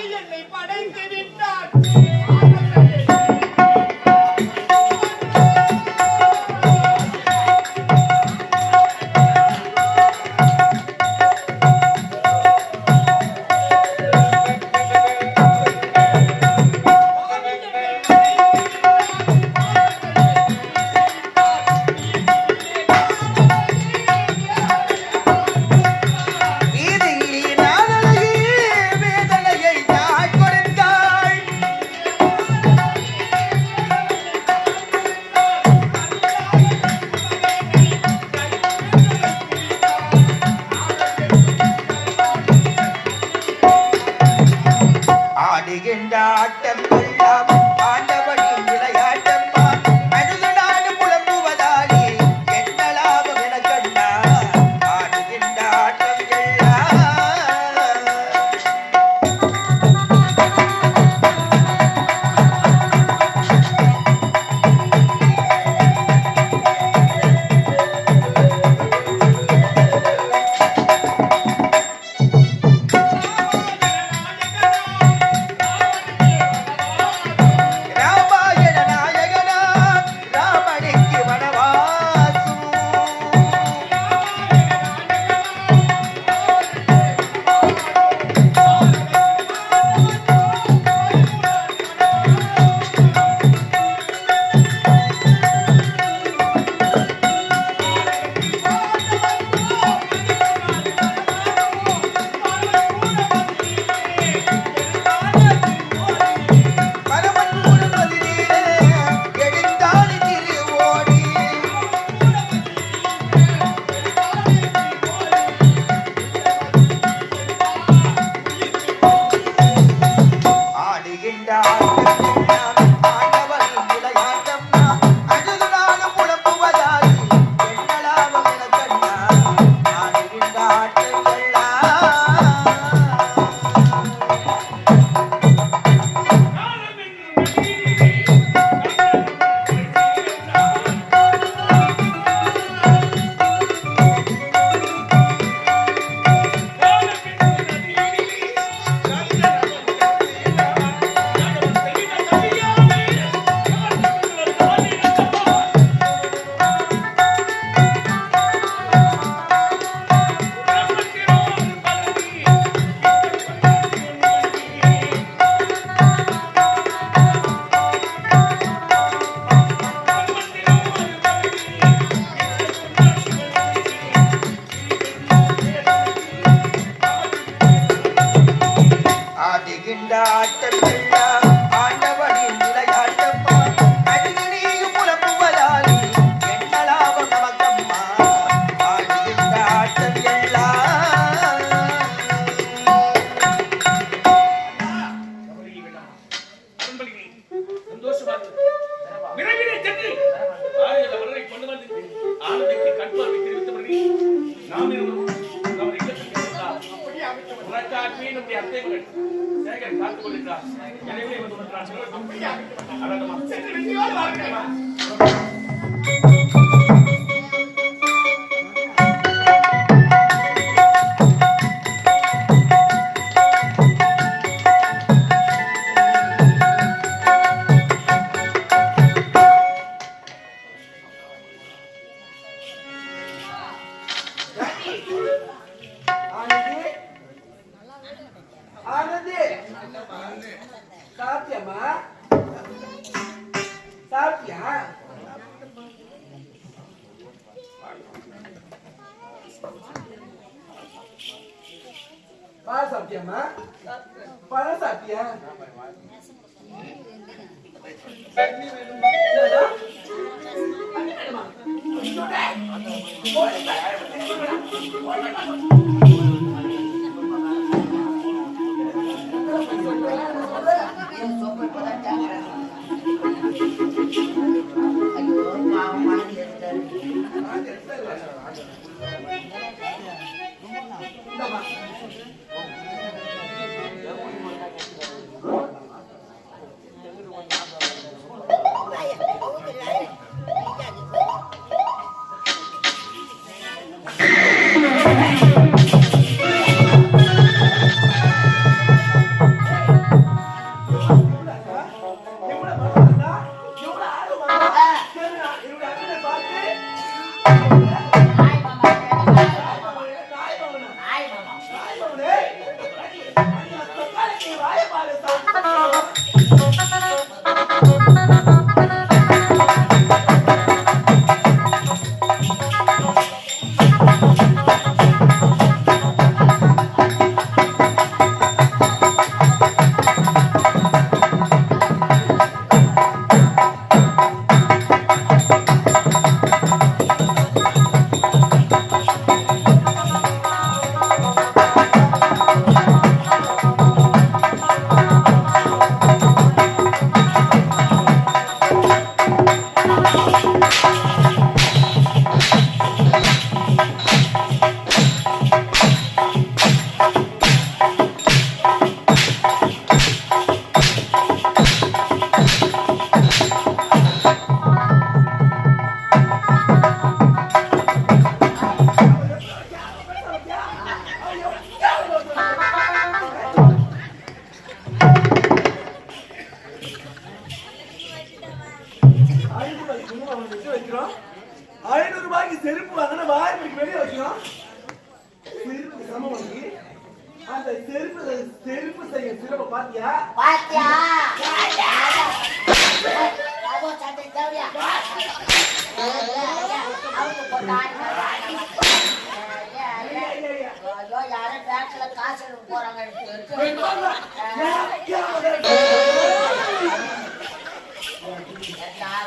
ஆதி என்னை படைத்து விட்டான் ஆடுகின்ற ஆட்டம் எல்லாம் ஆடுகின்ற ஆட்டமெல்லாம்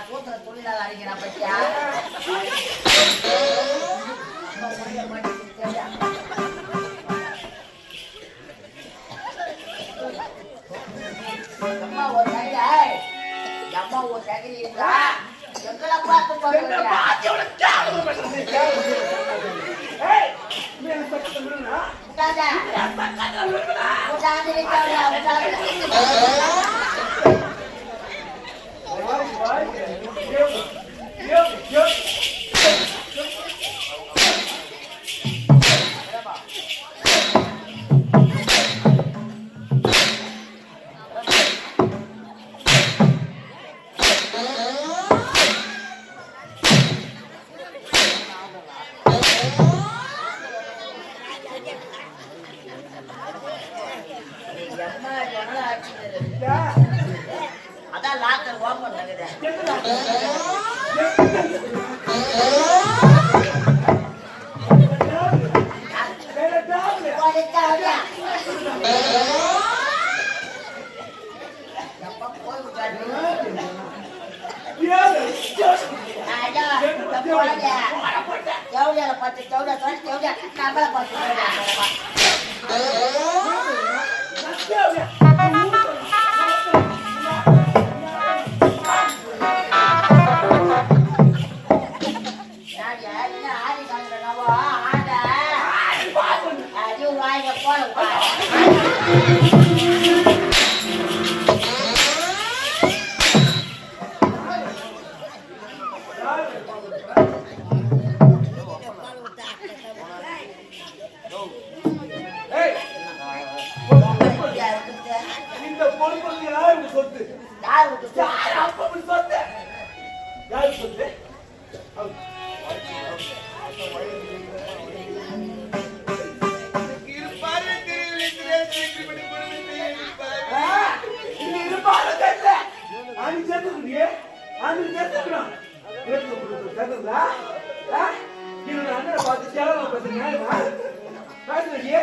கூத்துற துணியில அடிக்கிறான் பத்தியா? அம்மா ஒரு தகை அம்மா ஒரு Yeah. ನನಗೆ ಅಂದ್ರೆ ಕತ್ತಕಣ ಇವತ್ತು ಬಿಡು ಕತ್ತಲ್ಲ ಆ ನೀನು ಅಂದ್ರೆ ಬಾತು ಚಾಲ ಬರ್ತನೆ ಹೇಳ್ಬಾ ಕಾಯ್ತು ನನಗೆ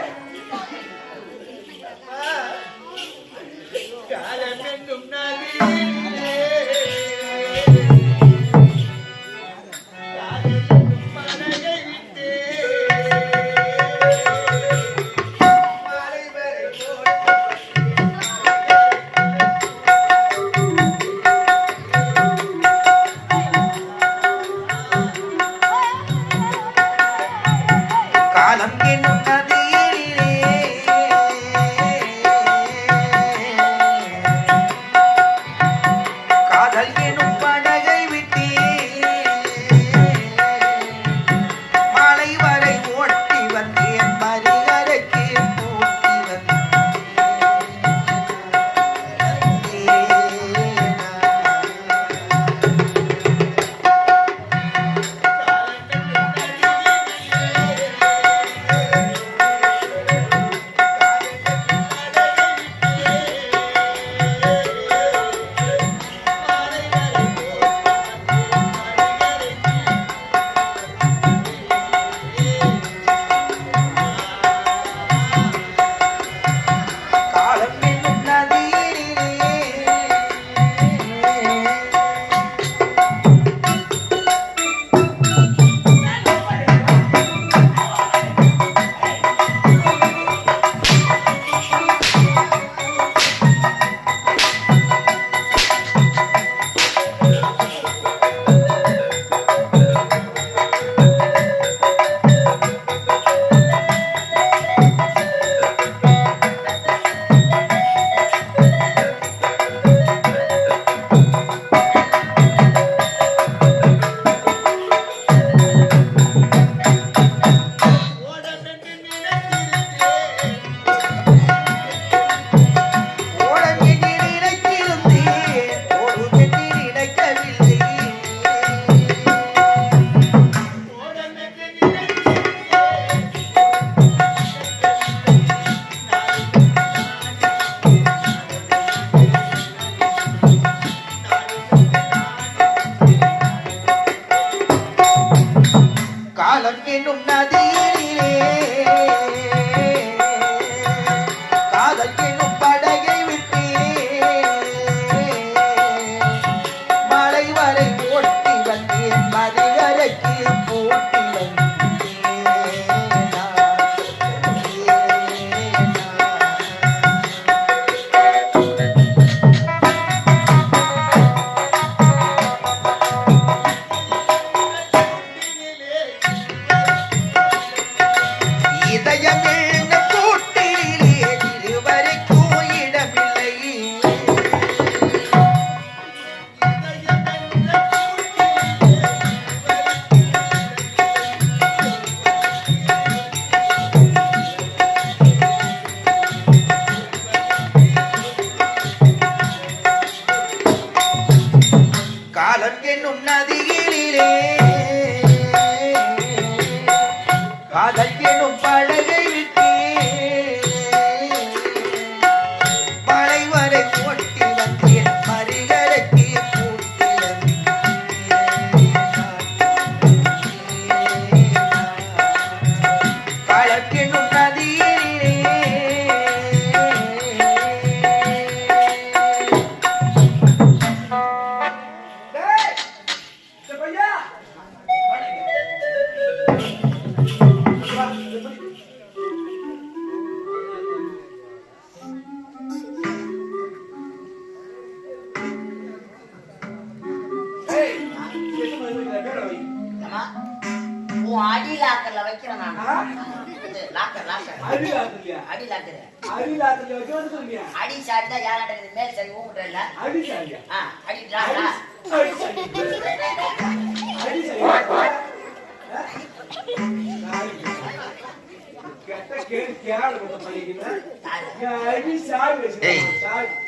வைக்க அடி லாக்கர் அடி லாக்கர் வைக்க வந்து சொல்லுங்க அடி சாடி தான் யாரட இது மேல்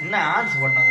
என்ன ஆன்ஸ் பண்ணாங்க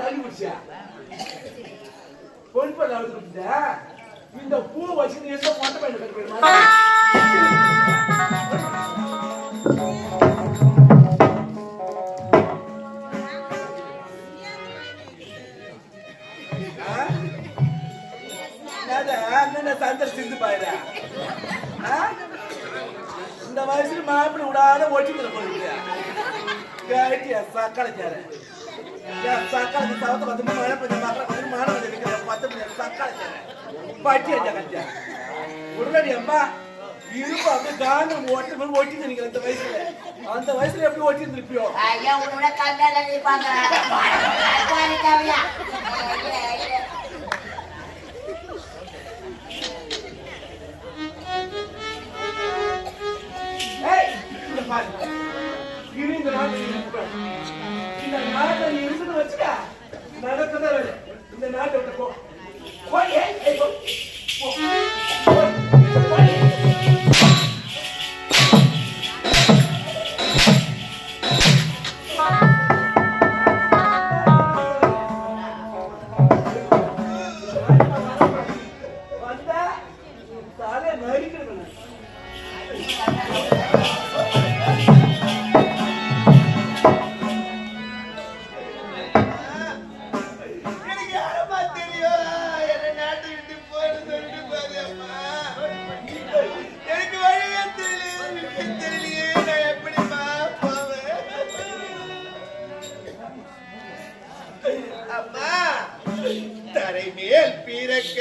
தள்ளி குடிச்சியா பொறுப்பை அழுது குடிச்சா இந்த பூ வச்சு நீ எந்த மொட்டை பையன் கட்டுறா சந்தர் சிந்து பாரு இந்த வயசுல மாப்பிள்ளை விடாத ஓட்டிட்டு போயிருக்கியா கேட்டியா சக்களைச்சாரு ಸಕಾಲಕ್ಕೆ ಸಾವತ್ತು ಮಳೆ ಪಂಚ ಮಾತ್ರ ಹದಿನ ಮಾಡ ಬೇಕಾದ್ರೆ ಹತ್ತು ಮನೆ ಸಕಾಲಕ್ಕೆ பட்டி அஞ்சா கட்டியா உடனடி அம்மா இருப்பு அப்படியே காண்டு ஓட்டு போய் ஓட்டி நினைக்கிற அந்த வயசுல அந்த வயசுல எப்படி ஓட்டி இருந்திருப்பியோ ஐயா உன்னோட கண்ணால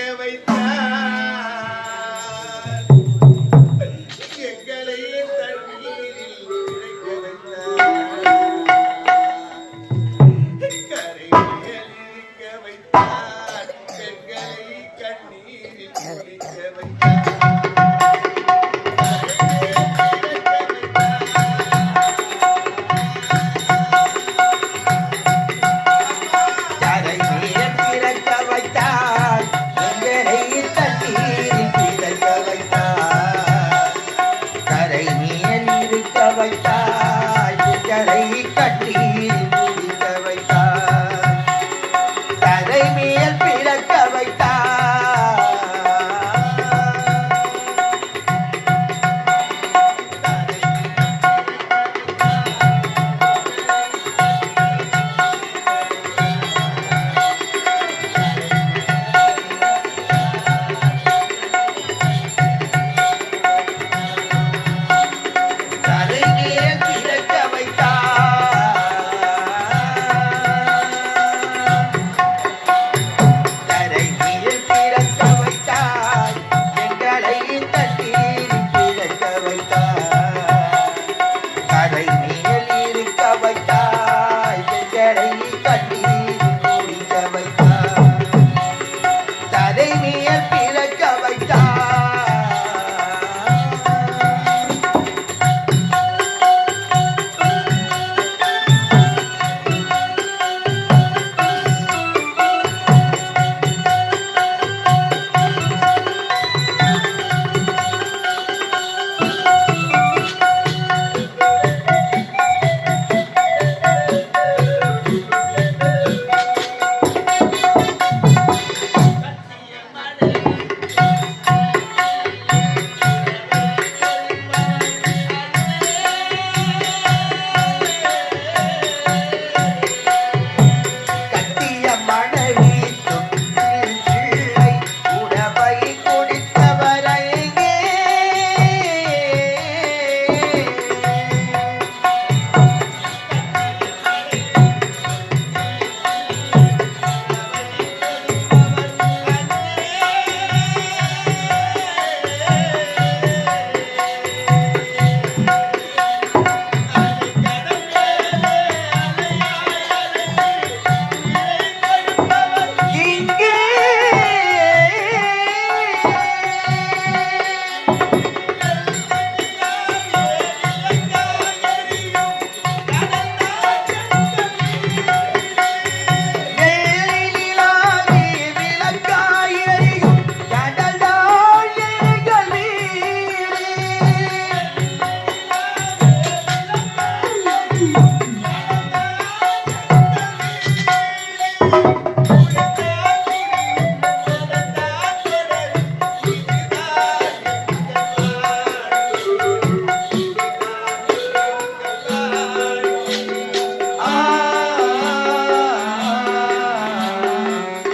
2020.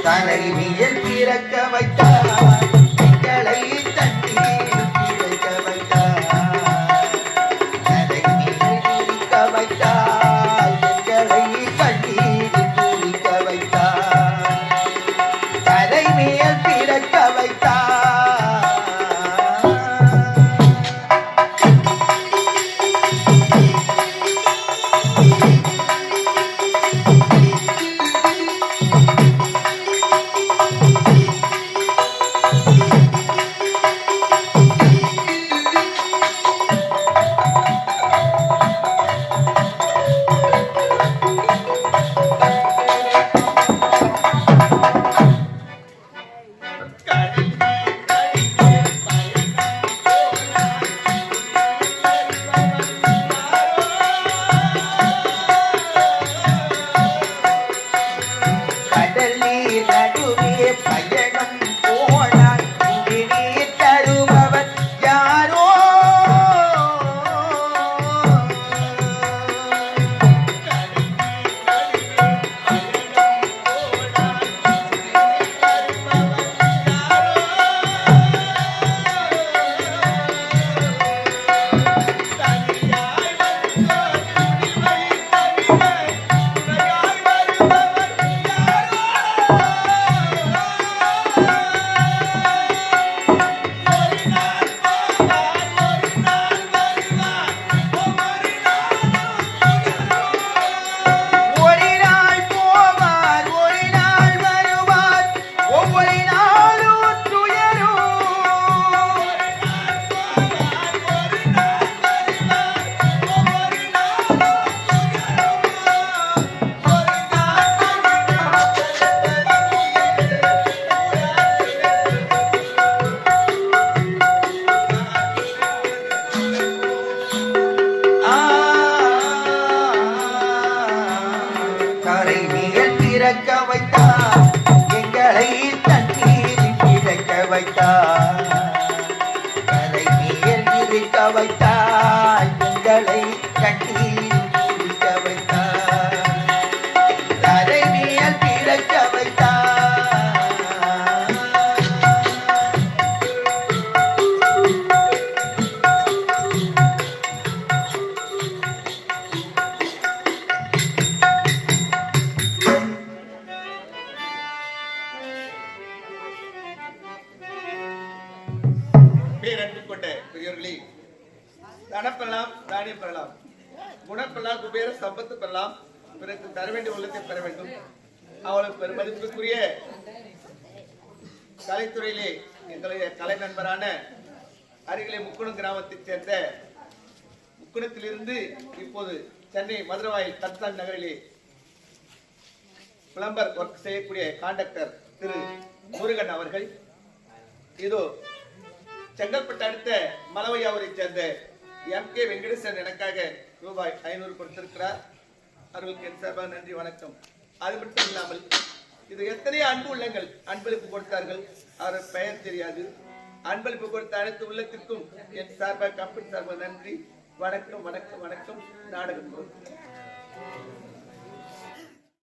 தலை இயல் பிறக்க வைத்தார் கரை திறக்க பிறக்க வைத்தார். எங்களை தண்ணீரில் பிறக்க வைத்தார். கரை மேல் இருக்க வைத்தார். வேண்டும். அவளுக்கு பெருமதிப்புக்குரிய கலைத்துறையிலே எங்களுடைய கலை நண்பரான அருகிலே முக்குணம் கிராமத்தைச் சேர்ந்த முக்குணத்திலிருந்து இப்போது சென்னை மதுரவாயில் தத்தான் நகரிலே பிளம்பர் ஒர்க் செய்யக்கூடிய காண்டக்டர் திரு முருகன் அவர்கள். இதோ செங்கல்பட்டு அடுத்த மலவையாவூரை சேர்ந்த எம் கே வெங்கடேசன் எனக்காக ரூபாய் ஐநூறு கொடுத்திருக்கிறார். அவர்களுக்கு என் சார்பாக நன்றி வணக்கம். அது மட்டும் இல்லாமல் இது எத்தனையோ அன்பு உள்ளங்கள்? அன்பளிப்பு கொடுத்தார்கள். அவர் பெயர் தெரியாது. அன்பளிப்பு கொடுத்த அனைத்து உள்ளத்திற்கும் என் சார்பாக கம்பெனி சார்பாக நன்றி. வணக்கம் வணக்கம் வணக்கம். நாடகம்.